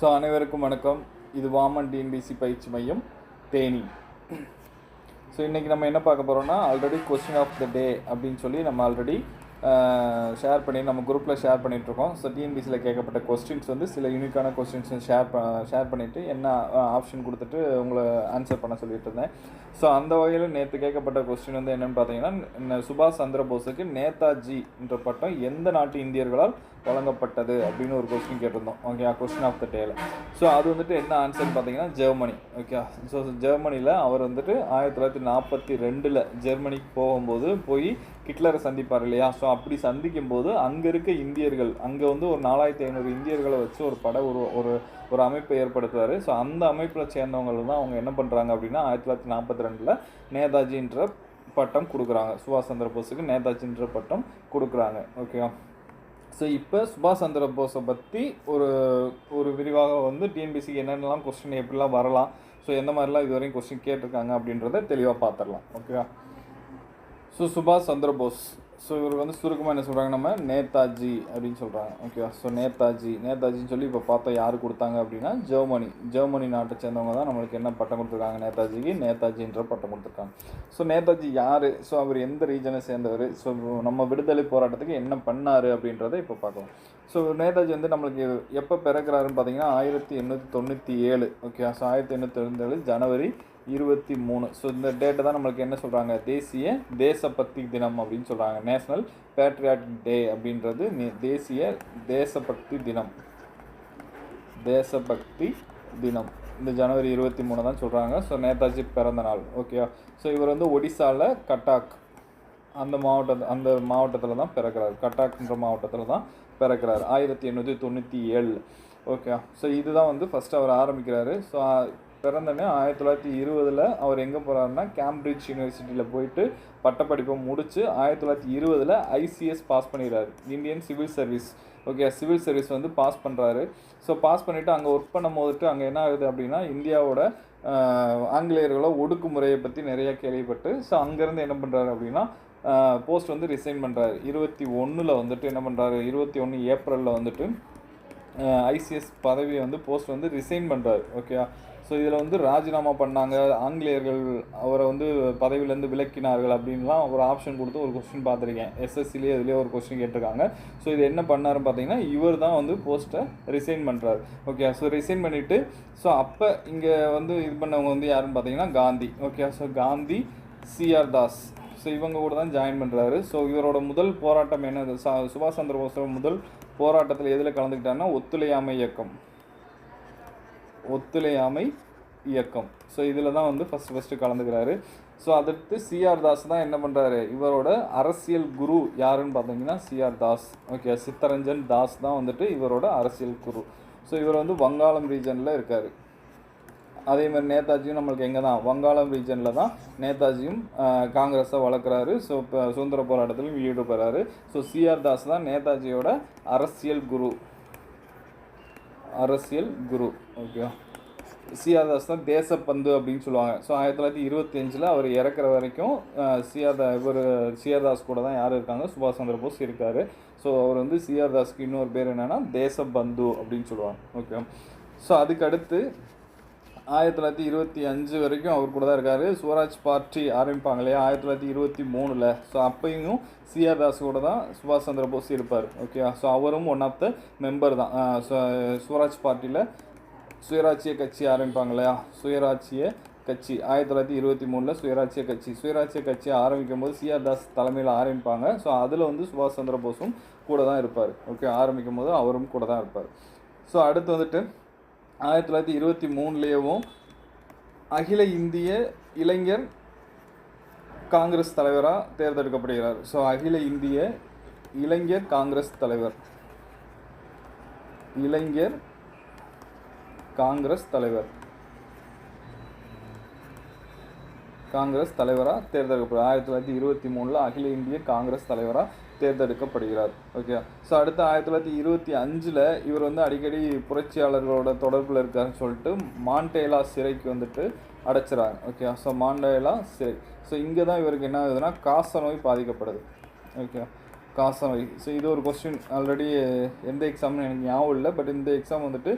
So அனைவருக்கும் வணக்கம். இது வாமன் டிஎன்பிசி பயிற்சி மையம் தேனி. ஸோ இன்றைக்கி நம்ம என்ன பார்க்க போகிறோம்னா already question of the day அப்படின்னு சொல்லி நம்ம ஆல்ரெடி ஷேர் பண்ணி நம்ம குரூப்பில் ஷேர் பண்ணிகிட்ருக்கோம் ஸோ டிஎன்பிசியில் கேட்கப்பட்ட கொஸ்டின்ஸ் வந்து சில யூனிக்கான கொஸ்டின்ஸ் ஷேர் ஷேர் பண்ணிவிட்டு என்ன ஆப்ஷன் கொடுத்துட்டு உங்களை ஆன்சர் பண்ண சொல்லிட்டு இருந்தேன். ஸோ அந்த வகையில் நேற்று கேட்கப்பட்ட கொஸ்டின் வந்து என்னென்னு பார்த்தீங்கன்னா சுபாஷ் சந்திர போஸுக்கு நேதாஜி என்ற பட்டம் எந்த நாட்டு இந்தியர்களால் வழங்கப்பட்டது அப்படின்னு ஒரு கொஸ்டின் கேட்டிருந்தோம். ஓகே கொஸ்டின் ஆஃப் த டேல ஸோ அது வந்துட்டு என்ன ஆன்சர்னு பார்த்தீங்கன்னா ஜெர்மனி ஓகே ஸோ ஜெர்மனியில் அவர் வந்துட்டு ஆயிரத்தி தொள்ளாயிரத்தி நாற்பத்தி ரெண்டில் ஜெர்மனிக்கு போகும்போது போய் ஹிட்லரை சந்திப்பார் இல்லையா? ஸோ அப்படி சந்திக்கும் போது அங்கே இருக்க இந்தியர்கள் அங்கே வந்து ஒரு நாலாயிரத்தி ஐநூறு இந்தியர்களை வச்சு ஒரு பட ஒரு ஒரு ஒரு அமைப்பை ஏற்படுத்துவார். ஸோ அந்த அமைப்பில் சேர்ந்தவங்க தான் அவங்க என்ன பண்ணுறாங்க அப்படின்னா ஆயிரத்தி தொள்ளாயிரத்தி நாற்பத்தி ரெண்டில் நேதாஜின்ற பட்டம் கொடுக்குறாங்க. சுபாஷ் சந்திர போஸுக்கு நேதாஜின்ற பட்டம் கொடுக்குறாங்க. ஓகேவா ஸோ இப்போ சுபாஷ் சந்திர போஸை பற்றி ஒரு ஒரு விரிவாக வந்து டிஎன்பிசிக்கு என்னென்னலாம் கொஸ்டின் எப்படிலாம் வரலாம்? ஸோ எந்த மாதிரிலாம் இது வரையும் கொஸ்டின் கேட்டிருக்காங்க அப்படின்றத தெளிவாக பார்த்துடலாம். ஓகேவா ஸோ சுபாஷ் சந்திர போஸ். ஸோ இவர் வந்து சுருக்கமாக என்ன சொல்கிறாங்க நம்ம நேதாஜி அப்படின்னு சொல்கிறாங்க ஓகேவா ஸோ நேதாஜி நேதாஜின்னு சொல்லி இப்போ பார்த்தா யார் கொடுத்தாங்க அப்படின்னா ஜெர்மனி. ஜெர்மனி நாட்டை சேர்ந்தவங்க தான் நம்மளுக்கு என்ன பட்டம் கொடுத்துருக்காங்க? நேதாஜிக்கு நேதாஜின்ற பட்டம் கொடுத்துருக்காங்க. ஸோ நேதாஜி யார்? ஸோ அவர் எந்த ரீஜனை சேர்ந்தவர்? ஸோ நம்ம விடுதலை போராட்டத்துக்கு என்ன பண்ணார் அப்படின்றத இப்போ பார்க்கலாம். ஸோ நேதாஜி வந்து நம்மளுக்கு எப்போ பிறக்கிறாருன்னு பார்த்தீங்கன்னா ஆயிரத்தி எண்ணூற்றி தொண்ணூற்றி ஏழு. ஓகே ஸோ ஆயிரத்தி எண்ணூற்றி தொண்ணூற்றி ஏழு ஜனவரி இருபத்தி மூணு. ஸோ இந்த டேட்டை தான் நம்மளுக்கு என்ன சொல்கிறாங்க தேசிய தேசபக்தி தினம் அப்படின்னு சொல்கிறாங்க நேஷ்னல் பேட்ரியாட்டிக் டே அப்படின்றது தேசிய தேசபக்தி தினம். தேசபக்தி தினம். இந்த ஜனவரி இருபத்தி மூணு தான் சொல்கிறாங்க ஸோ நேதாஜி பிறந்த நாள். ஓகேவா ஸோ இவர் வந்து ஒடிசாவில் கட்டாக் அந்த மாவட்ட அந்த மாவட்டத்தில் தான் பிறக்கிறார். கட்டாக்ன்ற மாவட்டத்தில் தான் பிறக்கிறார். ஆயிரத்தி எண்ணூற்றி தொண்ணூற்றி ஏழு. ஓகே ஸோ இதுதான் வந்து ஃபஸ்ட்டு அவர் ஆரம்பிக்கிறாரு. ஸோ பிறந்தனே ஆயிரத்தி தொள்ளாயிரத்தி இருபதில் அவர் எங்கே போகிறாருன்னா கேம்பிரிட்ஜ் யூனிவர்சிட்டியில் போயிட்டு பட்டப்படிப்பை முடித்து ஆயிரத்தி தொள்ளாயிரத்தி இருபதில் ஐசிஎஸ் பாஸ் பண்ணிடுறாரு. Indian civil service okay civil service வந்து பாஸ் பண்ணுறாரு ஸோ பாஸ் பண்ணிவிட்டு அங்கே ஒர்க் பண்ணும் போதுட்டு அங்கே என்ன ஆகுது அப்படின்னா இந்தியாவோட ஆங்கிலேயர்களோ ஒடுக்குமுறையை பற்றி நிறையா கேள்விப்பட்டு ஸோ அங்கேருந்து என்ன பண்ணுறாரு அப்படின்னா போஸ்ட் வந்து ரிசைன் பண்ணுறாரு இருபத்தி ஒன்றில் வந்துட்டு என்ன பண்ணுறாரு இருபத்தி ஒன்று ஏப்ரலில் வந்துட்டு ஐசிஎஸ் பதவியை வந்து போஸ்ட் வந்து ரிசைன் பண்ணுறாரு ஓகே ஸோ இதில் வந்து ராஜினாமா பண்ணாங்க. ஆங்கிலேயர்கள் அவரை வந்து பதவியிலேருந்து விலக்கினார்கள் அப்படின்லாம் ஒரு ஆப்ஷன் கொடுத்து ஒரு கொஸ்டின் பார்த்துருக்கேன். எஸ்எஸ்சிலேயே இதுலேயே ஒரு கொஸ்டின் கேட்டிருக்காங்க. ஸோ இது என்ன பண்ணாருன்னு பார்த்தீங்கன்னா இவர் தான் வந்து போஸ்ட்டை ரிசைன் பண்ணுறாரு ஓகே ஸோ ரிசைன் பண்ணிவிட்டு ஸோ அப்போ இங்கே வந்து இது பண்ணவங்க வந்து யாருன்னு பார்த்தீங்கன்னா Gandhi. Okay so Gandhi CR Das. So இவங்க கூட தான் ஜாயின் பண்ணுறாரு ஸோ இவரோட முதல் போராட்டம் என்ன சுபாஷ் சந்திர போஸோட முதல் போராட்டத்தில் எதில் கலந்துக்கிட்டாருன்னா ஒத்துழையாமை இயக்கம். ஒத்துழையாமை இயக்கம். ஸோ இதில் தான் வந்து ஃபஸ்ட்டு ஃபஸ்ட்டு கலந்துக்கிறாரு. ஸோ அடுத்து சிஆர் தாஸ் தான் என்ன பண்ணுறாரு இவரோட அரசியல் குரு யாருன்னு பார்த்தீங்கன்னா சிஆர் தாஸ். ஓகே சித்தரஞ்சன் தாஸ் தான் வந்துட்டு இவரோட அரசியல் குரு. ஸோ இவர் வந்து வங்காளம் ரீஜனில் இருக்கார். அதே மாதிரி நேதாஜியும் நம்மளுக்கு எங்கே தான்? வங்காளம் ரீஜனில் தான் நேதாஜியும் காங்கிரஸை வளர்க்குறாரு. ஸோ இப்போ சுதந்திர போராட்டத்திலும் ஈடுபடுறாரு. ஸோ சிஆர் தாஸ் தான் நேதாஜியோட அரசியல் குரு. அரசியல் குரு. ஓகே சியாதாஸ் தாஸ் தான் தேசப்பந்து அப்படின்னு சொல்லுவாங்க. ஸோ ஆயிரத்தி தொள்ளாயிரத்தி இருபத்தி அஞ்சில் அவர் இறக்குற வரைக்கும் சியாதா இவர் சியாதாஸ் கூட தான் யார் இருக்காங்க? சுபாஷ் சந்திர போஸ் இருக்கார். ஸோ அவர் வந்து சியாதாஸ்க்கு தாஸ்க்கு இன்னொரு பேர் என்னென்னா தேசபந்து அப்படின்னு சொல்லுவாங்க. ஓகே ஸோ அதுக்கடுத்து ஆயிரத்தி தொள்ளாயிரத்தி இருபத்தி அஞ்சு வரைக்கும் அவர் கூட தான் இருக்கார். சுவராஜ் பார்ட்டி ஆரம்பிப்பாங்க இல்லையா ஆயிரத்தி தொள்ளாயிரத்தி இருபத்தி மூணில். ஸோ அப்பையும் சிஆர் தாஸ் கூட தான் சுபாஷ் சந்திர போஸ் இருப்பார். ஓகே ஸோ அவரும் ஒன் ஆஃப் த மெம்பர் தான். சுவராஜ் பார்ட்டியில் சுயராட்சிய கட்சி ஆரம்பிப்பாங்க இல்லையா சுயராட்சிய கட்சி. ஆயிரத்தி தொள்ளாயிரத்தி இருபத்தி மூணில் சுயராட்சிய கட்சி. சுயராட்சிய கட்சி ஆரம்பிக்கும் போது சிஆர் தாஸ் தலைமையில் ஆரம்பிப்பாங்க. ஸோ அதில் வந்து சுபாஷ் சந்திர போஸும் கூட தான் இருப்பார். ஓகே ஆரம்பிக்கும் போது அவரும் கூட தான் இருப்பார். ஸோ அடுத்து வந்துட்டு ஆயிரத்தி தொள்ளாயிரத்தி இருபத்தி மூணுலேயும் அகில இந்திய இளைஞர் காங்கிரஸ் தலைவராக தேர்ந்தெடுக்கப்படுகிறார். ஸோ அகில இந்திய இளைஞர் காங்கிரஸ் தலைவர். இளைஞர் காங்கிரஸ் தலைவர். காங்கிரஸ் தலைவராக தேர்ந்தெடுக்கப்படுறார் ஆயிரத்தி தொள்ளாயிரத்தி இருபத்தி மூணில் அகில இந்திய காங்கிரஸ் தலைவராக தேர்ந்தெடுக்கப்படுகிறார். ஓகே ஸோ அடுத்து ஆயிரத்தி தொள்ளாயிரத்தி இருபத்தி அஞ்சில் இவர் வந்து அடிக்கடி புரட்சியாளர்களோட தொடர்பில் இருக்காருன்னு சொல்லிட்டு மாண்டேலா சிறைக்கு வந்துட்டு அடைச்சிறாங்க. ஓகே ஸோ மாண்டேலா சிறை. ஸோ இங்கே தான் இவருக்கு என்ன ஆகுதுன்னா காச நோய் பாதிக்கப்படுது ஓகே காசநோய் ஸோ இது ஒரு கொஸ்டின் ஆல்ரெடி எந்த எக்ஸாம்னு எனக்கு ஞாபகம் இல்லை பட் இந்த எக்ஸாம் வந்துட்டு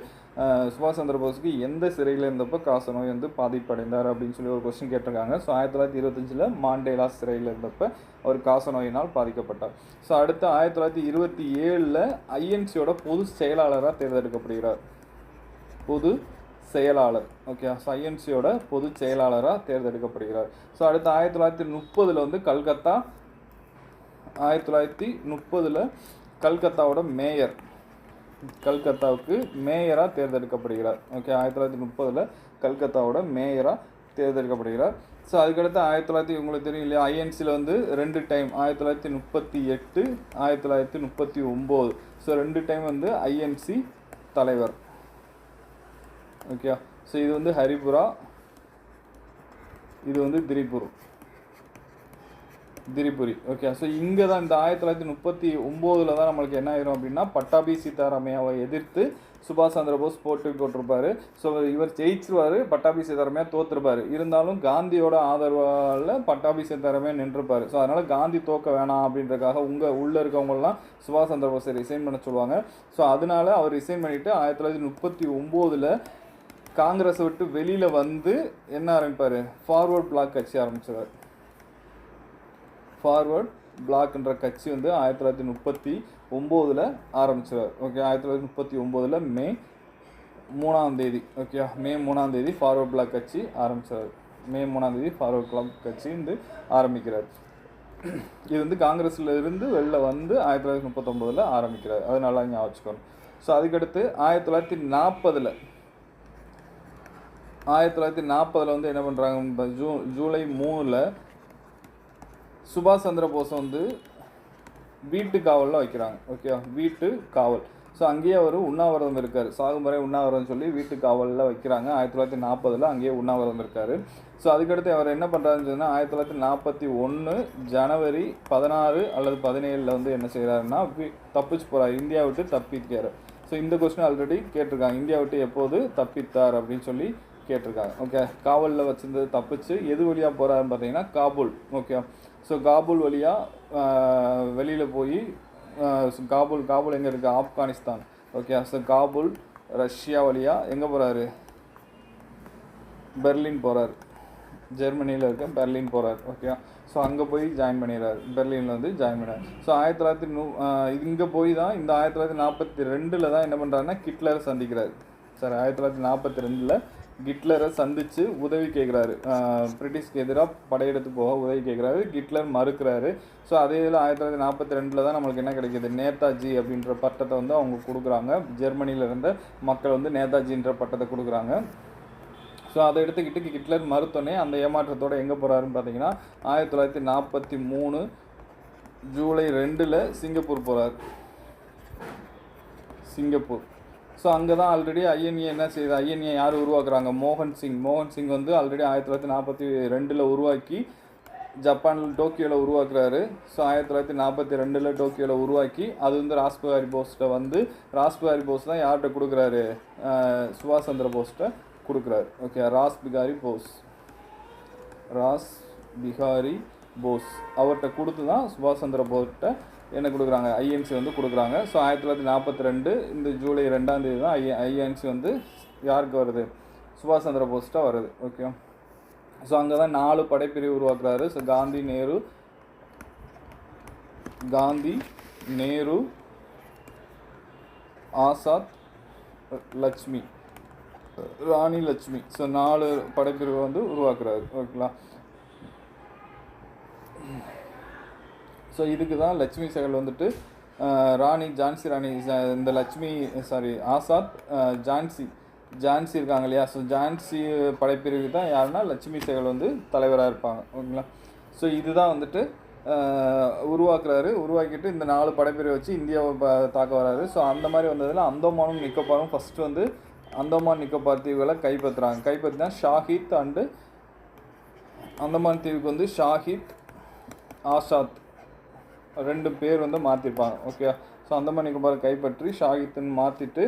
சுபாஷ் சந்திர போஸ்க்கு எந்த சிறையில் இருந்தப்போ காச நோய் வந்து பாதிப்படைந்தார் அப்படின்னு சொல்லி ஒரு கொஸ்டின் கேட்டிருக்காங்க. ஸோ ஆயிரத்தி தொள்ளாயிரத்தி இருபத்தஞ்சில் மாண்டேலா சிறையில் இருந்தப்போ அவர் காசநோயினால் பாதிக்கப்பட்டார். ஸோ அடுத்து ஆயிரத்தி தொள்ளாயிரத்தி இருபத்தி ஏழில் ஐஎன்சியோட பொது செயலாளராக தேர்ந்தெடுக்கப்படுகிறார். பொது செயலாளர் ஓகே ஸோ ஐஎன்சியோட பொதுச் செயலாளராக தேர்ந்தெடுக்கப்படுகிறார். ஸோ அடுத்து ஆயிரத்தி தொள்ளாயிரத்தி முப்பதில் வந்து கல்கத்தா ஆயிரத்தி தொள்ளாயிரத்தி முப்பதில் கல்கத்தாவோட மேயர். கல்கத்தாவுக்கு மேயராக தேர்ந்தெடுக்கப்படுகிறார். ஓகே ஆயிரத்தி தொள்ளாயிரத்தி முப்பதில் கல்கத்தாவோட மேயராக தேர்ந்தெடுக்கப்படுகிறார். ஸோ அதுக்கடுத்து ஆயிரத்தி தொள்ளாயிரத்தி உங்களுக்கு தெரியும் இல்லையா ஐஎன்சியில் வந்து ரெண்டு டைம் ஆயிரத்தி தொள்ளாயிரத்தி முப்பத்தி எட்டு ஆயிரத்தி தொள்ளாயிரத்தி முப்பத்தி ஒம்பது. ஸோ ரெண்டு டைம் வந்து ஐஎன்சி தலைவர். ஓகே ஸோ இது வந்து ஹரிபுரா இது வந்து திரிபுரம் திரிபுரி. ஓகே ஸோ இங்கே தான் இந்த ஆயிரத்தி தொள்ளாயிரத்தி முப்பத்தி ஒம்போதில் தான் நம்மளுக்கு என்ன ஆயிரும் அப்படின்னா பட்டாபி சீதாராமையாவை எதிர்த்து சுபாஷ் சந்திர போஸ் போட்டு போட்டிருப்பார். ஸோ இவர் ஜெயிச்சிருவாரு பட்டாபி சீதாராமையா தோத்துருப்பாரு. இருந்தாலும் காந்தியோட ஆதரவால் பட்டாபி சீதாராமையா நின்றுப்பாரு. ஸோ அதனால் காந்தி தோக்க வேணாம் அப்படின்றதுக்காக உங்கள் உள்ளே இருக்கவங்கலாம் சுபாஷ் சந்திர போஸை ரிசைன் பண்ண சொல்லுவாங்க. ஸோ அதனால அவர் ரிசைன் பண்ணிவிட்டு ஆயிரத்தி தொள்ளாயிரத்தி முப்பத்தி ஒம்போதில் காங்கிரஸை விட்டு வெளியில் வந்து என்ன ஆரம்பிப்பார்? ஃபார்வர்ட் பிளாக் கட்சி ஆரம்பிச்சிருவார். ஃபார்வர்ட் பிளாக்ன்ற கட்சி வந்து ஆயிரத்தி தொள்ளாயிரத்தி முப்பத்தி ஒம்போதில் ஆரம்பிச்சிருவார். ஓகே ஆயிரத்தி தொள்ளாயிரத்தி முப்பத்தி ஒம்போதில் மே மூணாம் தேதி. ஓகே மே மூணாம் தேதி ஃபார்வர்ட் பிளாக் கட்சி ஆரம்பிச்சார் மே மூணாம் தேதி ஃபார்வர்ட் பிளாக் கட்சி வந்து ஆரம்பிக்கிறார். இது வந்து காங்கிரஸில் இருந்து வெளில வந்து ஆயிரத்தி தொள்ளாயிரத்தி முப்பத்தொம்போதில் ஆரம்பிக்கிறார். அது நல்லா ஞாபகம் ஸோ அதுக்கடுத்து ஆயிரத்தி தொள்ளாயிரத்தி நாற்பதில் ஆயிரத்தி தொள்ளாயிரத்தி நாற்பதில் வந்து என்ன பண்ணுறாங்க ஜூ ஜூலை மூணில் சுபாஷ் சந்திர போஸ் வந்து வீட்டு காவலில் வைக்கிறாங்க ஓகே வீட்டு காவல். ஸோ அங்கேயே அவர் உண்ணாவிரதம் இருக்கார். சாகுமுறை உண்ணாவிரதம் சொல்லி வீட்டு காவலில் வைக்கிறாங்க. ஆயிரத்தி தொள்ளாயிரத்தி நாற்பதில் அங்கேயே உண்ணாவிரதம் இருக்கார். ஸோ அதுக்கடுத்து அவர் என்ன பண்ணுறாருன்னு சொன்னால் ஆயிரத்தி தொள்ளாயிரத்தி நாற்பத்தி ஒன்று ஜனவரி பதினாறு அல்லது பதினேழில் வந்து என்ன செய்கிறாருன்னா தப்பிச்சு போகிறார் இந்தியா விட்டு தப்பிக்கார் ஸோ இந்த கொஸ்டின் ஆல்ரெடி கேட்டிருக்காங்க. இந்தியா விட்டு எப்போது தப்பித்தார் அப்படின்னு சொல்லி கேட்டிருக்காங்க. ஓகே காவலில் வச்சிருந்தது தப்பிச்சு எது வழியாக போகிறாருன்னு பார்த்தீங்கன்னா காபூல். ஓகே ஸோ காபூல் வழியாக வெளியில் போய் காபூல் காபூல் எங்கே இருக்குது Afghanistan. Okay so Kabul Russia வழியாக எங்கே போகிறாரு பெர்லின் போகிறார் ஜெர்மனியில் இருக்க பெர்லின் போகிறார் ஓகே ஸோ அங்கே போய் ஜாயின் பண்ணிடுறாரு. பெர்லினில் வந்து ஜாயின் பண்ணார் ஸோ ஆயிரத்தி தொள்ளாயிரத்தி நூ இங்கே போய் தான் இந்த ஆயிரத்தி தொள்ளாயிரத்தி நாற்பத்தி ரெண்டில் தான் என்ன பண்ணுறாருன்னா கிட்லரை சந்திக்கிறார். சார் ஆயிரத்தி தொள்ளாயிரத்தி நாற்பத்தி ரெண்டில் கிட்லரை சந்தித்து உதவி கேட்குறாரு பிரிட்டிஷ்க்கு எதிராக படையெடுத்து போக உதவி கேட்குறாரு கிட்லர் மறுக்கிறாரு. ஸோ அதே இதில் ஆயிரத்தி தொள்ளாயிரத்தி நாற்பத்தி ரெண்டில் தான் நம்மளுக்கு என்ன கிடைக்கிது? நேதாஜி அப்படின்ற பட்டத்தை வந்து அவங்க கொடுக்குறாங்க. ஜெர்மனியில் இருந்த மக்கள் வந்து நேதாஜின்ற பட்டத்தை கொடுக்குறாங்க. ஸோ அதை எடுத்துக்கிட்டு ஹிட்லர் மறுத்தோன்னே அந்த ஏமாற்றத்தோடு எங்கே போகிறாருன்னு பார்த்தீங்கன்னா ஆயிரத்தி தொள்ளாயிரத்தி நாற்பத்தி மூணு ஜூலை ரெண்டில் சிங்கப்பூர் போகிறார் சிங்கப்பூர். ஸோ அங்கே தான் ஆல்ரெடி ஐஎன்ஏ என்ன செய்யுது ஐஎன்ஏ யார் உருவாக்குறாங்க? மோகன் சிங். மோகன் சிங் வந்து ஆல்ரெடி ஆயிரத்தி தொள்ளாயிரத்தி நாற்பத்தி ரெண்டில் உருவாக்கி ஜப்பானில் டோக்கியோவில் உருவாக்குறாரு. ஸோ ஆயிரத்தி தொள்ளாயிரத்தி நாற்பத்தி ரெண்டில் டோக்கியோவில் உருவாக்கி அது வந்து ராஸ்பிகாரி போஸ்ட்டை வந்து ராஸ்பிகாரி போஸ் தான் யார்கிட்ட கொடுக்குறாரு? சுபாஷ் சந்திர போஸ்ட்டை கொடுக்குறாரு. ஓகே ராஸ் பிகாரி போஸ் ராஸ் பிகாரி போஸ். அவர்கிட்ட கொடுத்து தான் சுபாஷ் சந்திர போஸ்கிட்ட என்ன கொடுக்குறாங்க? ஐஎன்சி வந்து கொடுக்குறாங்க. ஸோ ஆயிரத்தி தொள்ளாயிரத்தி நாற்பத்தி ரெண்டு இந்த ஜூலை ரெண்டாம் தேதி தான் ஐ ஐஎன்சி வந்து யாருக்கு வருது? சுபாஷ் சந்திர போஸ்ட்டாக வருது. ஓகே ஸோ அங்கே தான் நாலு படைப்பிரிவு உருவாக்குறாரு. ஸோ காந்தி நேரு காந்தி நேரு ஆசாத் லட்சுமி ராணி லட்சுமி. ஸோ நாலு படைப்பிரிவை வந்து உருவாக்குறாரு. ஓகேங்களா ஸோ இதுக்கு தான் லட்சுமி செகல் வந்துட்டு ராணி ஜான்சி ராணி இந்த லட்சுமி சாரி ஆசாத் ஜான்சி ஜான்சி இருக்காங்க இல்லையா? ஸோ ஜான்சி படைப்பிரிவு தான் யாருன்னா லட்சுமி செகல் வந்து தலைவராக இருப்பாங்க ஓகேங்களா? ஸோ இதுதான் வந்துட்டு உருவாக்குறாரு. உருவாக்கிட்டு இந்த நாலு படைப்பிரிவை வச்சு இந்தியாவை ப- தாக்க வராரு. ஸோ அந்த மாதிரி வந்ததில் அந்தமானும் நிக்கோபாரும் ஃபஸ்ட்டு வந்து அந்தமான் நிக்கோபார் தீவுகளை கைப்பற்றுறாங்க. கைப்பற்றினா ஷாஹித் அண்டு அந்தமான் தீவுக்கு வந்து ஷாஹித் ஆசாத் ரெண்டு பேர் வந்து மாற்றிருப்பாங்க ஓகே ஸோ அந்த மணிக்குமார் கைப்பற்றி ஷாகித்னு மாற்றிட்டு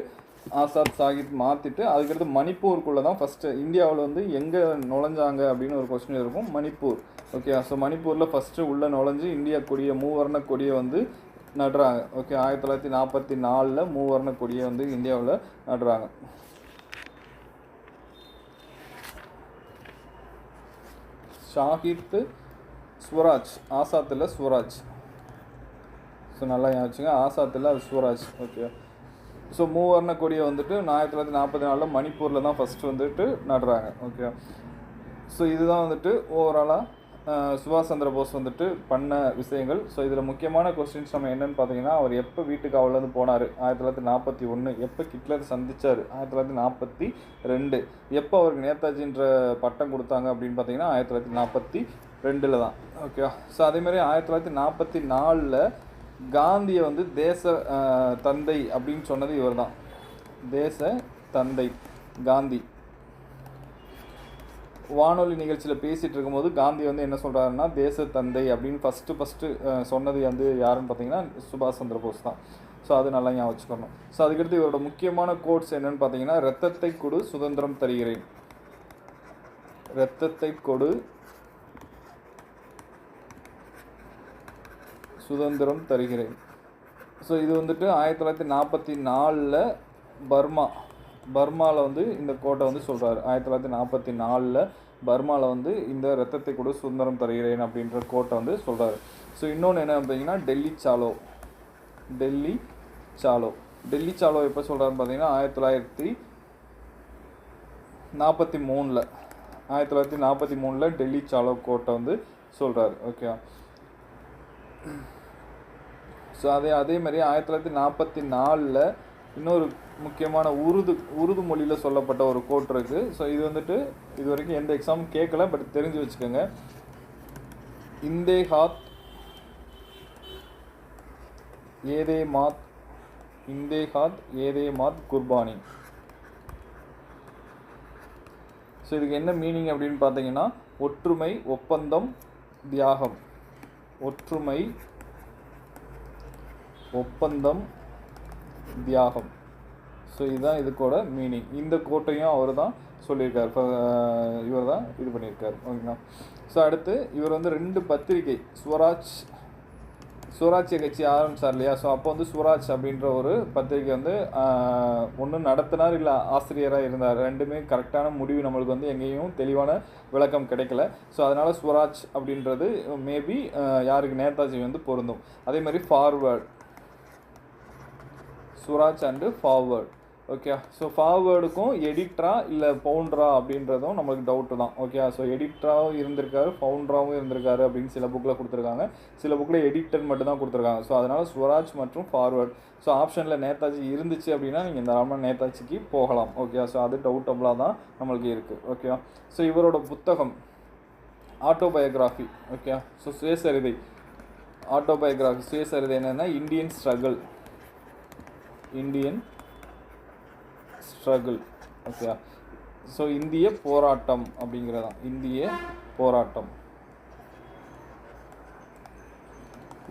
ஆசாத் சாகித் மாற்றிட்டு அதுக்கடுத்து மணிப்பூருக்குள்ளே தான் ஃபஸ்ட்டு இந்தியாவில் வந்து எங்கே நுழைஞ்சாங்க அப்படின்னு ஒரு கொஸ்டின் இருக்கும் மணிப்பூர் ஓகே ஸோ மணிப்பூரில் ஃபஸ்ட்டு உள்ளே நுழைஞ்சு இந்தியா கொடியை மூவர்ண கொடியை வந்து நடுறாங்க ஓகே ஆயிரத்தி தொள்ளாயிரத்தி நாற்பத்தி நாலில் மூவர்ண கொடியை வந்து இந்தியாவில் நடுறாங்க. ஷாகித்து ஸ்வராஜ் ஆசாத்தில் ஸ்வராஜ் ஸோ நல்லா ஞாபகம் ஆசாத்தில் அது ஸ்வராஜ் ஓகே ஸோ மூவர்ண கொடியை வந்துட்டு ஆயிரத்தி தொள்ளாயிரத்தி நாற்பத்தி நாலில் மணிப்பூரில் தான் ஃபஸ்ட்டு வந்துட்டு நடுறாங்க. ஓகே ஸோ இதுதான் வந்துட்டு ஓவராலாக சுபாஷ் சந்திர போஸ் வந்துட்டு பண்ண விஷயங்கள். ஸோ இதில் முக்கியமான கொஸ்டின்ஸ் நம்ம என்னென்னு பார்த்தீங்கன்னா அவர் எப்போ வீட்டுக்கு அவலேருந்து போனார்? ஆயிரத்தி தொள்ளாயிரத்தி நாற்பத்தி ஒன்று எப்போ ஹிட்லர் சந்திச்சார்? ஆயிரத்தி தொள்ளாயிரத்தி நாற்பத்தி ரெண்டு. எப்போ அவருக்கு நேதாஜின்ற பட்டம் கொடுத்தாங்க அப்படின்னு பார்த்தீங்கன்னா ஆயிரத்தி தொள்ளாயிரத்தி நாற்பத்தி ரெண்டில் தான். ஓகேவா ஸோ அதேமாதிரி ஆயிரத்தி தொள்ளாயிரத்தி நாற்பத்தி நாலில் காந்தியை வந்து தேச தந்தை அப்படின்னு சொன்னது இவர் தான். தேச தந்தை காந்தி. வானொலி நிகழ்ச்சியில் பேசிகிட்டு இருக்கும்போது காந்தி வந்து என்ன சொல்கிறாருன்னா தேச தந்தை அப்படின்னு ஃபஸ்ட்டு ஃபஸ்ட்டு சொன்னது வந்து யாருன்னு பார்த்தீங்கன்னா சுபாஷ் சந்திர போஸ் தான். ஸோ அது நல்லா ஞாபகம் வச்சுக்கணும். ஸோ அதுக்கடுத்து இவரோட முக்கியமான கோட்ஸ் என்னென்னு பார்த்தீங்கன்னா ரத்தத்தை கொடு சுதந்திரம் தருகிறேன். ரத்தத்தை கொடு சுதந்திரம் தருகிறேன். ஸோ இது வந்துட்டு ஆயிரத்தி தொள்ளாயிரத்தி நாற்பத்தி நாலில் பர்மா பர்மாவில் வந்து இந்த கோட்டை வந்து சொல்கிறாரு ஆயிரத்தி தொள்ளாயிரத்தி நாற்பத்தி நாலில் பர்மாவில் வந்து இந்த ரத்தத்தை கூட சுதந்திரம் தருகிறேன் அப்படின்ற கோட்டை வந்து சொல்கிறாரு ஸோ இன்னொன்று என்ன பார்த்தீங்கன்னா டெல்லி சாலோ டெல்லி சாலோ. டெல்லி சாலோ எப்போ சொல்கிறாருன்னு பார்த்தீங்கன்னா ஆயிரத்தி தொள்ளாயிரத்தி நாற்பத்தி மூணில் ஆயிரத்தி தொள்ளாயிரத்தி நாற்பத்தி மூணில் டெல்லி சாலோ கோட்டை வந்து சொல்கிறாரு ஓகே ஸோ அதே அதே மாதிரி ஆயிரத்தி தொள்ளாயிரத்தி நாற்பத்தி நாலில் இன்னொரு முக்கியமான உருது உருது மொழியில் சொல்லப்பட்ட ஒரு கோட் இருக்குது ஸோ இது வந்துட்டு இது வரைக்கும் எந்த எக்ஸாமும் கேட்கல பட் தெரிஞ்சு வச்சுக்கோங்க. இந்தே ஹாத் ஏதே மாத் இந்தே ஹாத் ஏதே மாத் குர்பானி. ஸோ இதுக்கு என்ன மீனிங் அப்படின்னு பார்த்தீங்கன்னா ஒற்றுமை ஒப்பந்தம் தியாகம். ஒற்றுமை ஒப்பந்தம் தியாகம். ஸோ இதுதான் இதுக்கோட மீனிங் இந்த கோட்டையும் அவர் தான் சொல்லியிருக்கார். இவர் தான் இது பண்ணியிருக்கார். ஓகேங்களா? ஸோ அடுத்து இவர் வந்து ரெண்டு பத்திரிகை ஸ்வராஜ் சுவராட்சிய கட்சி ஆரம்பிச்சார் இல்லையா? ஸோ அப்போ வந்து சுவராஜ் அப்படின்ற ஒரு பத்திரிகை வந்து ஒன்று நடத்தினார் இல்லை ஆசிரியராக இருந்தார். ரெண்டுமே கரெக்டான முடிவு நம்மளுக்கு வந்து எங்கேயும் தெளிவான விளக்கம் கிடைக்கல. ஸோ அதனால் சுவராஜ் அப்படின்றது மேபி யாருக்கு? நேதாஜி வந்து பொருந்தும். அதே மாதிரி ஃபார்வேர்ட் சுராஜ் அண்டு ஃபார்வேர்டு ஓகே ஸோ ஃபார்வேர்டுக்கும் எடிட்ரா இல்லை பவுண்ட்ரா அப்படின்றதும் நம்மளுக்கு டவுட்டு தான். ஓகே ஸோ எடிட்டராகவும் இருந்திருக்காரு ஃபவுண்டராகவும் இருந்திருக்காரு அப்படின்னு சில புக்கில் கொடுத்துருக்காங்க. சில புக்கில் எடிட்டர் மட்டும் தான் கொடுத்துருக்காங்க. ஸோ அதனால் ஸ்வராஜ் மற்றும் ஃபார்வேர்ட் ஸோ ஆப்ஷனில் நேதாஜி இருந்துச்சு அப்படின்னா நீங்கள் தாராளமாக நேதாஜிக்கு போகலாம். ஓகே ஸோ அது டவுட்டபுளாக தான் நம்மளுக்கு இருக்குது ஓகே ஸோ இவரோட புத்தகம் ஆட்டோபயோகிராஃபி ஓகே ஸோ சுயசரிதை. ஆட்டோபயோகிராஃபி சுயசரிதை என்னென்னா இந்தியன் ஸ்ட்ரகிள் இந்தியன் ஸ்ட்ரகிள். ஓகேயா ஸோ இந்திய போராட்டம் அப்படிங்கிறதான். இந்திய போராட்டம்.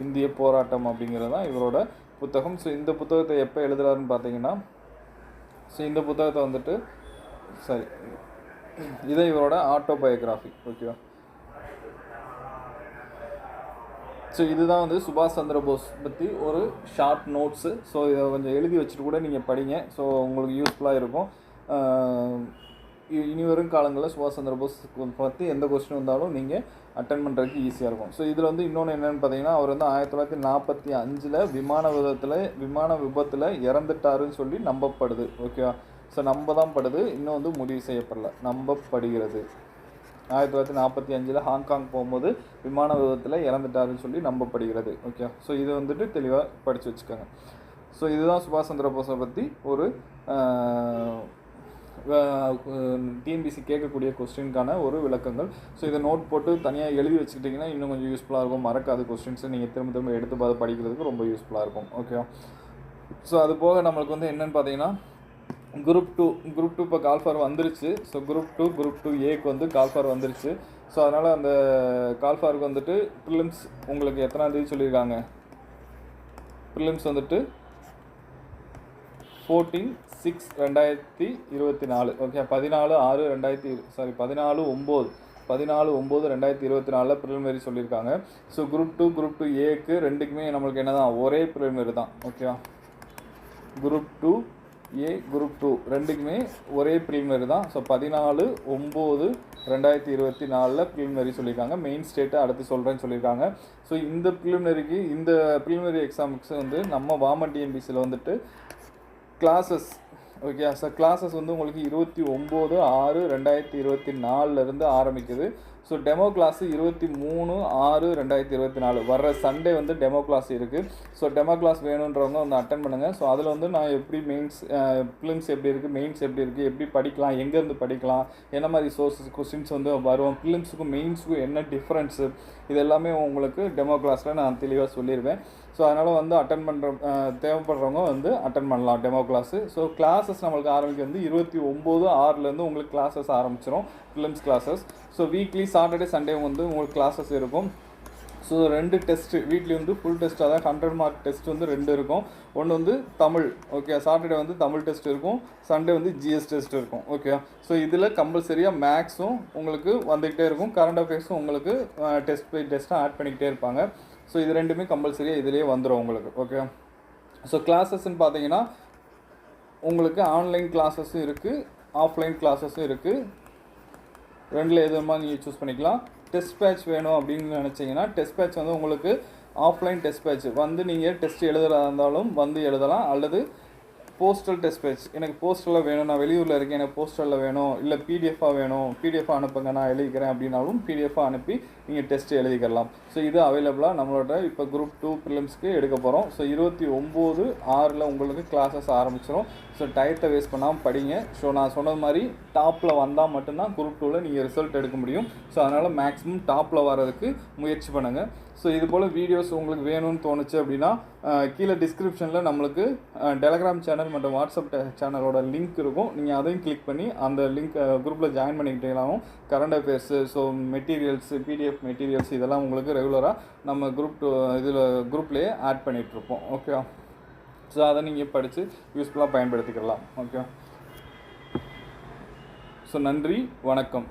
இந்திய போராட்டம் அப்படிங்கிறது தான் இவரோட புத்தகம். ஸோ இந்த புத்தகத்தை எப்போ எழுதுறாருன்னு பார்த்தீங்கன்னா ஸோ இந்த புத்தகத்தை வந்துட்டு சரி இதை இவரோட ஆட்டோபயோகிராஃபி ஓகேவா ஸோ இதுதான் வந்து சுபாஷ் சந்திர போஸ் பற்றி ஒரு ஷார்ட் நோட்ஸு ஸோ இதை கொஞ்சம் எழுதி வச்சுட்டு கூட நீங்கள் படிங்க. ஸோ உங்களுக்கு யூஸ்ஃபுல்லாக இருக்கும். இ- இனி வரும் காலங்களில் சுபாஷ் சந்திர போஸ் பற்றி எந்த கொஸ்டின் வந்தாலும் நீங்கள் அட்டன் பண்ணுறதுக்கு ஈஸியாக இருக்கும். ஸோ இதில் வந்து இன்னொன்று என்னென்னு பார்த்தீங்கன்னா அவர் வந்து ஆயிரத்தி தொள்ளாயிரத்தி நாற்பத்தி அஞ்சில் விமான விபத்தில் விமான விபத்தில் இறந்துட்டாருன்னு சொல்லி நம்பப்படுது. ஓகேவா ஸோ நம்ப தான் படுது. இன்னும் வந்து முடிவு செய்யப்படல. நம்பப்படுகிறது. ஆயிரத்தி தொள்ளாயிரத்தி நாற்பத்தி அஞ்சில் ஹாங்காங் போகும்போது விமான விபத்தில் இறந்துட்டாருன்னு சொல்லி நம்பப்படுகிறது. ஓகே ஸோ இது வந்துட்டு தெளிவாக படித்து வச்சுக்கோங்க. ஸோ இதுதான் சுபாஷ் சந்திர போஸை பற்றி ஒரு டிஎன்பிசி கேட்கக்கூடிய கொஸ்டினுக்கான ஒரு விளக்கங்கள். ஸோ இதை நோட் போட்டு தனியாக எழுதி வச்சுக்கிட்டிங்கன்னா இன்னும் கொஞ்சம் யூஸ்ஃபுல்லாக இருக்கும். மறக்காத கொஸ்டின்ஸை நீங்கள் திரும்ப திரும்ப எடுத்து பார்த்து படிக்கிறதுக்கு ரொம்ப யூஸ்ஃபுல்லாக இருக்கும். ஓகே ஸோ அது போக நம்மளுக்கு வந்து என்னென்னு பார்த்தீங்கன்னா குரூப் டூ குரூப் டூ இப்போ கால்ஃபார் வந்துருச்சு. So group two group two ஏக்கு வந்து கால்ஃபார் வந்துருச்சு. ஸோ அதனால் அந்த கால்ஃபாருக்கு வந்துட்டு ப்ரிலிம்ஸ் உங்களுக்கு எத்தனாம் தேதி சொல்லியிருக்காங்க? ப்ரிலிம்ஸ் வந்துட்டு ஃபோர்டீன் சிக்ஸ் ரெண்டாயிரத்தி இருபத்தி நாலு. ஓகே பதினாலு ஆறு ரெண்டாயிரத்தி சாரி பதினாலு ஒம்பது. பதினாலு ஒம்பது ரெண்டாயிரத்தி இருபத்தி நாலில் ப்ரிலிமினரி சொல்லியிருக்காங்க. So group two group two ஏக்கு ரெண்டுக்குமே நம்மளுக்கு என்ன தான் ஒரே ப்ரிலிமினரி தான் ஓகேவா group two A group two ரெண்டுக்குமே ஒரே ப்ரிலிமினரி தான். ஸோ பதினாலு ஒம்பது ரெண்டாயிரத்தி இருபத்தி நாலில் ப்ரீமரி சொல்லியிருக்காங்க. மெயின் ஸ்டேட்டை அடுத்து சொல்கிறேன்னு சொல்லியிருக்காங்க. ஸோ இந்த ப்ரிலிமினரிக்கு இந்த ப்ரீமரி எக்ஸாமுக்கு வந்து நம்ம வாமன் டிஎன்பிசியில் வந்துட்டு கிளாஸஸ் ஓகே சார் கிளாஸஸ் வந்து உங்களுக்கு இருபத்தி ஒம்பது ஆறு ரெண்டாயிரத்தி இருபத்தி நாலுலேருந்து ஆரம்பிக்குது. ஸோ டெமோ கிளாஸ் இருபத்தி மூணு ஆறு ரெண்டாயிரத்தி இருபத்தி நாலு. வர்ற சண்டே வந்து டெமோ கிளாஸ் இருக்குது ஸோ டெமோ கிளாஸ் வேணுன்றவங்க வந்து அட்டன் பண்ணுங்கள் ஸோ அதில் வந்து நான் எப்படி மெயின்ஸ் ஃபிலிம்ஸ் எப்படி இருக்குது மெயின்ஸ் எப்படி இருக்குது எப்படி படிக்கலாம் எங்கேருந்து படிக்கலாம் என்ன மாதிரி சோர்ஸஸ் கொஸ்டின்ஸ் வந்து வரும் ஃபிலிம்ஸுக்கும் மெயின்ஸுக்கும் என்ன டிஃப்ரென்ஸு இது எல்லாமே உங்களுக்கு டெமோ கிளாஸில் நான் தெளிவாக சொல்லிடுவேன் ஸோ அதனால் வந்து அட்டன் பண்ணுற தேவைப்படுறவங்க வந்து அட்டன் பண்ணலாம். டெமோ கிளாஸு ஸோ கிளாஸஸ் நம்மளுக்கு ஆரம்பிக்க வந்து இருபத்தி ஒம்பது ஆறுலேருந்து உங்களுக்கு கிளாஸஸ் ஆரம்பிச்சிடும் films classes so weekly Saturday Sunday வந்து உங்களுக்கு கிளாஸஸ் இருக்கும். ஸோ ரெண்டு டெஸ்ட்டு வீட்லேயும் வந்து ஃபுல் டெஸ்ட் அதாவது ஹண்ட்ரட் மார்க் டெஸ்ட் வந்து ரெண்டு இருக்கும். ஒன்று வந்து தமிழ். ஓகே சாட்டர்டே வந்து தமிழ் டெஸ்ட் இருக்கும். சண்டே வந்து ஜிஎஸ் டெஸ்ட் இருக்கும். ஓகே ஸோ இதில் கம்பல்சரியாக மேக்ஸும் உங்களுக்கு வந்துக்கிட்டே இருக்கும். கரண்ட் அஃபேர்ஸும் உங்களுக்கு டெஸ்ட் பை டெஸ்ட்டாக ஆட் பண்ணிக்கிட்டே இருப்பாங்க. ஸோ இது ரெண்டுமே கம்பல்சரியாக இதிலே வந்துடும் உங்களுக்கு ஓகே ஸோ கிளாஸஸ்ன்னு பார்த்தீங்கன்னா உங்களுக்கு ஆன்லைன் கிளாஸஸும் இருக்குது ஆஃப்லைன் கிளாஸஸும் இருக்குது ரெண்டில் எது மாதிரி நீங்கள் சூஸ் பண்ணிக்கலாம். டெஸ்ட் பேட்ச் வேணும் அப்படின்னு நினச்சிங்கன்னா டெஸ்ட் பேட்ச் வந்து உங்களுக்கு ஆஃப்லைன் டெஸ்ட் பேட்ச் வந்து நீங்கள் டெஸ்ட் எழுதுறதா இருந்தாலும் வந்து எழுதலாம் அல்லது போஸ்டல் டெஸ்ட் பேட்ச் எனக்கு போஸ்டலில் வேணும் நான் வெளியூரில் இருக்கேன் எனக்கு போஸ்டலில் வேணும் இல்லை பிடிஎஃபாக வேணும் பிடிஎஃபாக அனுப்புங்க நான் எழுதிக்கிறேன் அப்படின்னாலும் பிடிஎஃபாக அனுப்பி நீங்கள் டெஸ்ட்டு எழுதிக்கலாம். ஸோ இது அவைலபிளாக நம்மளோட இப்போ குரூப் டூ ப்ரிலிம்ஸ்க்கு எடுக்க போகிறோம் ஸோ இருபத்தி ஒம்பது ஆறில் உங்களுக்கு கிளாஸஸ் ஆரம்பிச்சிடும் ஸோ டயத்தை வேஸ்ட் பண்ணாமல் படிங்க. ஸோ நான் சொன்னது மாதிரி டாப்பில் வந்தால் மட்டும்தான் குரூப் டூவில் நீங்கள் ரிசல்ட் எடுக்க முடியும். ஸோ அதனால் மேக்ஸிமம் டாப்பில் வர்றதுக்கு முயற்சி பண்ணுங்கள் ஸோ இது போல் வீடியோஸ் உங்களுக்கு வேணும்னு தோணுச்சு அப்படின்னா கீழே டிஸ்கிரிப்ஷனில் நம்மளுக்கு டெலகிராம் சேனல் மற்றும் வாட்ஸ்அப் சேனலோட லிங்க் இருக்கும். நீங்கள் அதையும் கிளிக் பண்ணி அந்த லிங்க் குரூப்பில் join பண்ணிக்கிட்டீங்களாவும் current affairs so materials PDF materials இதெல்லாம் உங்களுக்கு ரெகுலராக நம்ம குரூப் இதில் குரூப்லேயே ஆட் பண்ணிகிட்ருப்போம் ஓகே ஸோ அதை நீங்கள் படித்து யூஸ்ஃபுல்லாக பயன்படுத்திக்கலாம் ஓகே ஸோ நன்றி வணக்கம்.